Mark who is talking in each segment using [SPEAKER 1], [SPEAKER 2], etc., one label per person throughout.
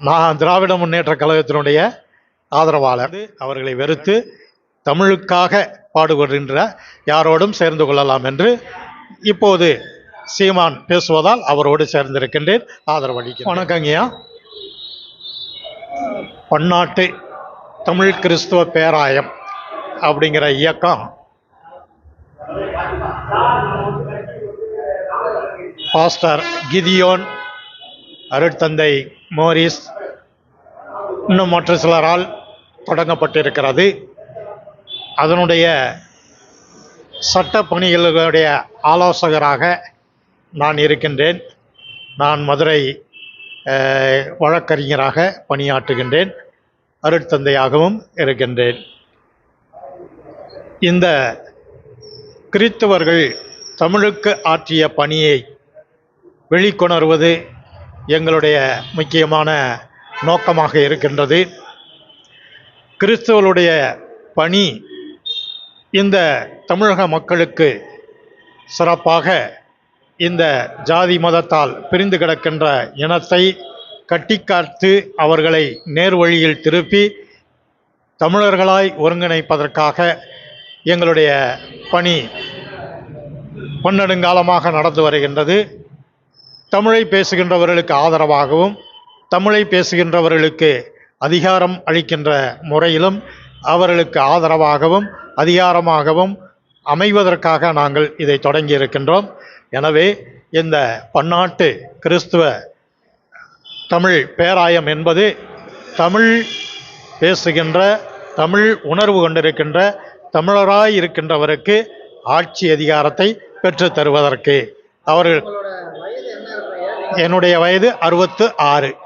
[SPEAKER 1] நான் திராவிட முன்னேற்ற கழகத்தினுடைய ஆதரவாளர் அவர்களை வெறுத்து தமிழுக்காக பாடுபடுகின்ற யாரோடும் சேர்ந்து கொள்ளலாம் என்று இப்போது சீமான் பேசுவதால் அவரோடு சேர்ந்திருக்கின்றேன். ஆதரவளிக்கிறேன் வணக்கங்கய்யா பன்னாட்டு தமிழ் கிறிஸ்துவ பேராயம் அப்படிங்கிற இயக்கம் பாஸ்டர் கிதியோன் அருட்தந்தை மோரிஸ் இன்னும் மற்ற சிலரால் தொடங்கப்பட்டிருக்கிறது. அதனுடைய சட்ட பணிகளுடைய ஆலோசகராக நான் இருக்கின்றேன். நான் மதுரை வழக்கறிஞராக பணியாற்றுகின்றேன். அருட்தந்தையாகவும் இருக்கின்றேன். இந்த கிறித்தவர்கள் தமிழுக்கு ஆற்றிய பணியை வெளிக்கொணர்வது எங்களுடைய முக்கியமான நோக்கமாக இருக்கின்றது. கிறிஸ்துவனுடைய பணி இந்த தமிழக மக்களுக்கு சிறப்பாக இந்த ஜாதி மதத்தால் பிரிந்து கிடக்கின்ற இனத்தை கட்டிக்காத்து அவர்களை நேர்வழியில் திருப்பி தமிழர்களாய் ஒருங்கிணைப்பதற்காக எங்களுடைய பணி பன்னெடுங்காலமாக நடந்து வருகின்றது. தமிழை பேசுகின்றவர்களுக்கு ஆதரவாகவும் தமிழை பேசுகின்றவர்களுக்கு அதிகாரம் அளிக்கின்ற முறையிலும் அவர்களுக்கு ஆதரவாகவும் அதிகாரமாகவும் அமைவதற்காக நாங்கள் இதை தொடங்கி இருக்கின்றோம் எனவே இந்த பன்னாட்டு கிறிஸ்துவ தமிழ் பேராயம் என்பது தமிழ் பேசுகின்ற தமிழ் உணர்வு கொண்டிருக்கின்ற தமிழராய் இருக்கின்றவருக்கு ஆட்சி அதிகாரத்தை பெற்று தருவதற்கு. அவர்கள்
[SPEAKER 2] உங்களோட வயது என்ன இருக்கு?
[SPEAKER 1] என்னுடைய வயது அறுபத்து ஆறு.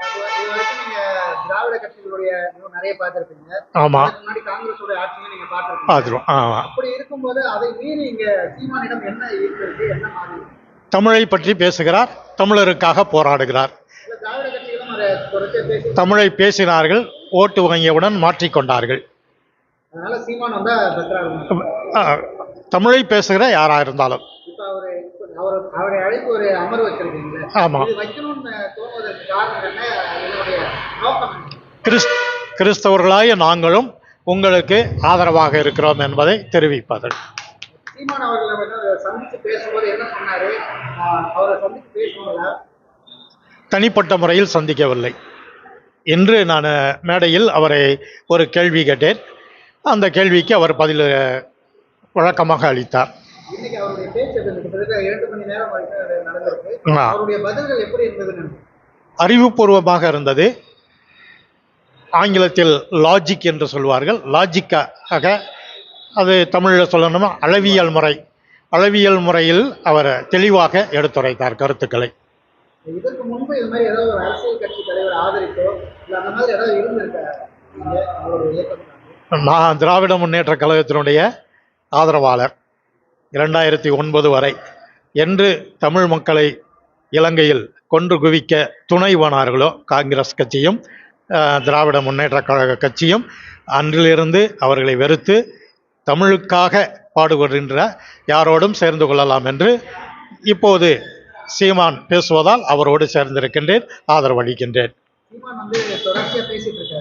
[SPEAKER 2] பார்த்திருப்பீங்க.
[SPEAKER 1] பார்த்துருவோம்
[SPEAKER 2] இருக்கு?
[SPEAKER 1] தமிழை பற்றி பேசுகிறார். தமிழருக்காக போராடுகிறார். தமிழை பேசினார்கள். ஓட்டு வாங்கியவுடன் மாற்றிக்கொண்டார்கள்.
[SPEAKER 2] அதனால சீமான் வந்தா பெட்டரா இருக்கும்.
[SPEAKER 1] தமிழை பேசுகிற யாராக இருந்தாலும்.
[SPEAKER 2] இப்ப அவரு இப்ப அவர் அவரை அழைத்து ஒரு அமர்வு வச்சிருக்கீங்களே
[SPEAKER 1] ஆமாம்
[SPEAKER 2] இது வைக்கணும்னு தோணுவதற்கு காரணம் என்ன? என்னுடைய நோக்கம் என்ன?
[SPEAKER 1] கிறிஸ் கிறிஸ்தவர்களாய நாங்களும் உங்களுக்கு ஆதரவாக இருக்கிறோம் என்பதை தெரிவிப்பது
[SPEAKER 2] சீமான் அவர்களை வந்து சந்திச்சு பேசும்போது என்ன சொன்னாரு? ஆஹ் அவரை சந்திச்சு பேசுவாங்களா
[SPEAKER 1] தனிப்பட்ட முறையில் சந்திக்கவில்லை. இன்று நான் மேடையில் அவரை ஒரு கேள்வி கேட்டேன். அந்த கேள்விக்கு அவர் பதில் வழக்கமாக அளித்தார். அறிவுபூர்வமாக இருந்தது. ஆங்கிலத்தில் லாஜிக் என்று சொல்வார்கள். லாஜிக்காக அது தமிழில் சொல்லணுமா? அளவியல் முறை. அளவியல் முறையில் அவர் தெளிவாக எடுத்துரைத்தார் கருத்துக்களை.
[SPEAKER 2] இதற்கு முன்பு இது மாதிரி ஏதாவது ஒரு அரசியல் கட்சி தலைவர் ஆதரித்தோ இல்ல அந்த மாதிரி ஏதாவது இருந்திருக்கா?
[SPEAKER 1] நான் திராவிட முன்னேற்ற கழகத்தினுடைய ஆதரவாளர் இரண்டாயிரத்தி ஒன்பது வரை என்று தமிழ் மக்களை இலங்கையில் கொன்று குவிக்க துணைவனார்களோ காங்கிரஸ் கட்சியும் திராவிட முன்னேற்ற கழக கட்சியும் அன்றிலிருந்து அவர்களை வெறுத்து தமிழுக்காக பாடுபடுகின்ற யாரோடும் சேர்ந்து கொள்ளலாம் என்று இப்போது சீமான் பேசுவதால் அவரோடு சேர்ந்திருக்கின்றேன் ஆதரவளிக்கின்றேன்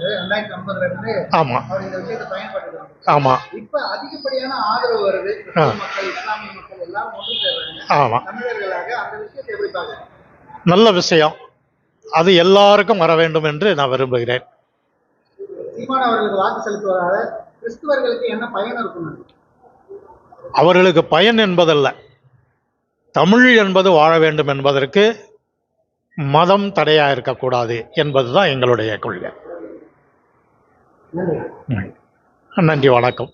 [SPEAKER 2] சீமான் வந்து தொடர்ச்சியா பேசிட்டு இருக்காரு ரெண்டாயிரத்தி ஐம்பதுல இருந்து
[SPEAKER 1] ஆமாம்
[SPEAKER 2] அவர் இந்த விஷயத்தை பயன்படுத்துறாங்க.
[SPEAKER 1] ஆமாம்
[SPEAKER 2] இப்ப அதிகப்படியான ஆதரவு வருது.
[SPEAKER 1] ஆ.
[SPEAKER 2] கிறிஸ்தவ மக்கள் இஸ்லாமிய மக்கள் எல்லாரும் ஒன்று சேர்றாங்க.
[SPEAKER 1] ஆமாம்
[SPEAKER 2] தமிழர்களாக அந்த விஷயத்தை எப்படி பாக்குறாங்க
[SPEAKER 1] நல்ல விஷயம். அது எல்லாருக்கும் வர வேண்டும் என்று நான் விரும்புகிறேன்.
[SPEAKER 2] அவர்களுக்கு பயன் இருக்கும்
[SPEAKER 1] அவர்களுக்கு பயன் என்பதல்ல. தமிழ் என்பது வாழ வேண்டும் என்பதற்கு மதம் தடையாக இருக்கக்கூடாது என்பதுதான் எங்களுடைய கொள்கை. நன்றி. வணக்கம்.